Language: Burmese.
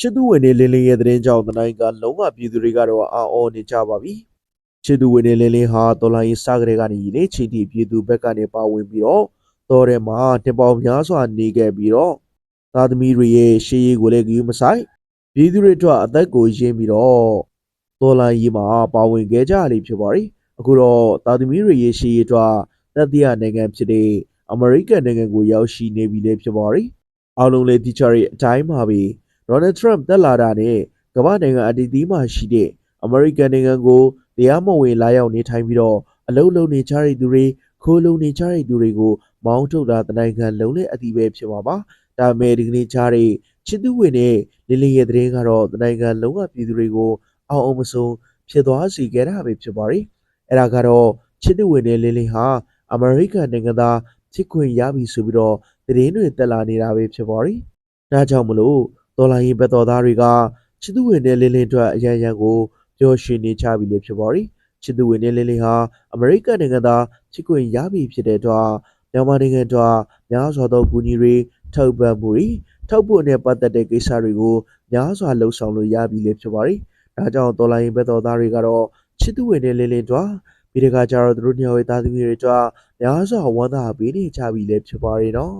ချစ်သူဝင်နေလင်းလင်းရဲ့သတင်းကြောင့်တနိုင်ကလုံးဝပြည်သူတွေကတော့အာအော်နေကြပါပြီချစ်သူဝင်နေလင်းလင်းဟာတော်လိုင်းစားကလေးကနေလေချီတီပြည်သူဘက်ကနေပါဝင်ပြီးတော့တော်ထဲမှာတင်ပေါများစွာနေခဲ့ပြီးတော့သားသမီးတွေရဲ့ရှေးရေးကိုလည်းကြည့်မဆိုင်ပြည်သူတွေအတွက်အသက်ကိုရင်းပြီးတော့တော်လိုင်းရေးမှာပါဝင်ခဲ့ကြရလိမ့်ဖြစ်ပါရီအခုတော့သားသမီးတွေရဲ့ရှေးရေးအတွက်တတိယနိုင်ငံဖြစ်တဲ့အမေရိကန်နိုင်ငံကိုရောက်ရှိနေပြီလေဖြစ်ပါရီအားလုံးလည်းဒီချာရီအတိုင်းပါပဲ ဒေါ်နယ်ထရမ့်တက်လာတာနဲ့ကမ္ဘာနိုင်ငံအတီးသီးမှရှိတဲ့အမေရိကန်နိုင်ငံကိုတရားမဝင်လာရောက်နေထိုင်ပြီးတော့အလုံးလုံးနေကြတဲ့သူတွေခိုးလုံနေကြတဲ့သူတွေကိုမောင်းထုတ်တာတနိုင်ငံလုံးနဲ့အတီးပဲဖြစ်မှာပါဒါပေမဲ့ဒီကနေ့ကြားတဲ့ချစ်သူဝင်တဲ့လင်းလင်းရဲ့တဲ့ကတော့တနိုင်ငံလုံးကပြည်သူတွေကိုအောင်အောင်မဆုံးဖြစ်သွားစေခဲ့တာပဲဖြစ်ပါရီအဲ့ဒါကတော့ချစ်သူဝင်တဲ့လင်းလင်းဟာအမေရိကန်နိုင်ငံသားဖြစ်ခွင့်ရပြီဆိုပြီးတော့သတင်းတွေတက်လာနေတာပဲဖြစ်ပါရီဒါကြောင့်မလို့ တော်လိုင်းရင်ဘက်တော်သားတွေကချစ်သူဝင်တဲ့လင်းလင်းအတွက်အရန်ရန်ကိုပျော်ရွှင်နေကြပြီလေဖြစ်ပါရီချစ်သူဝင်တဲ့လင်းလင်းဟာအမေရိကန်နိုင်ငံသားချစ်ခွင့်ရပြီဖြစ်တဲ့အတွက်မြန်မာနိုင်ငံအတွက်များစွာသောကူညီတွေထောက်ပံ့မှုတွေထောက်ပို့နဲ့ပတ်သက်တဲ့ကိစ္စတွေကိုများစွာလှုံ့ဆော်လို့ရပြီလေဖြစ်ပါရီဒါကြောင့်တော်လိုင်းရင်ဘက်တော်သားတွေကတော့ချစ်သူဝင်တဲ့လင်းလင်းအတွက်ပြီးတခါကျတော့သူတို့ညော်ရဲ့သားသမီးတွေအတွက်များစွာဝမ်းသာပေးနေကြပြီလေဖြစ်ပါရီနော်